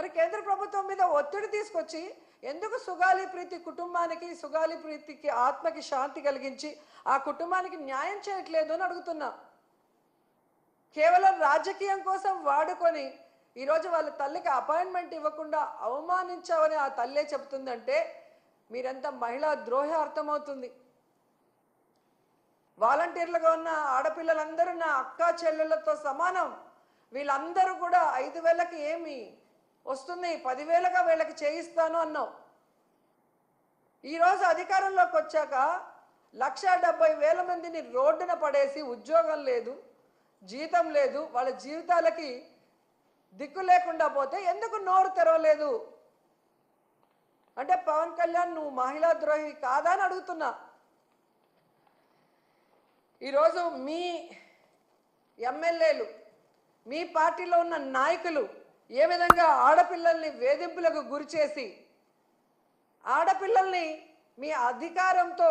మరి కేంద్ర ప్రభుత్వం మీద ఒత్తిడి తీసుకొచ్చి ఎందుకు సుగాలి ప్రీతి కుటుంబానికి సుగాలి ప్రీతికి ఆత్మకి శాంతి కలిగించి ఆ కుటుంబానికి న్యాయం చేయట్లేదు అని అడుగుతున్నా. కేవలం రాజకీయం కోసం వాడుకొని ఈరోజు వాళ్ళ తల్లికి అపాయింట్మెంట్ ఇవ్వకుండా అవమానించావని ఆ తల్లే చెప్తుందంటే మీరంతా మహిళా ద్రోహి అర్థమవుతుంది. వాలంటీర్లుగా ఉన్న ఆడపిల్లలందరూ నా అక్క చెల్లెళ్ళతో సమానం. వీళ్ళందరూ కూడా ఐదు వేలకి ఏమి వస్తుంది పదివేలుగా వీళ్ళకి చేయిస్తాను అన్నావు. ఈరోజు అధికారంలోకి వచ్చాక లక్ష డెబ్బై వేల మందిని రోడ్డున పడేసి ఉద్యోగం లేదు జీతం లేదు వాళ్ళ జీవితాలకి దిక్కు లేకుండా పోతే ఎందుకు నోరు తెరవలేదు? అంటే పవన్ కళ్యాణ్ నువ్వు మహిళా ద్రోహి కాదా అని అడుగుతున్నా. ఈరోజు మీ ఎమ్మెల్యేలు మీ పార్టీలో ఉన్న నాయకులు ఏ విధంగా ఆడపిల్లల్ని వేధింపులకు గురి చేసి ఆడపిల్లల్ని మీ అధికారంతో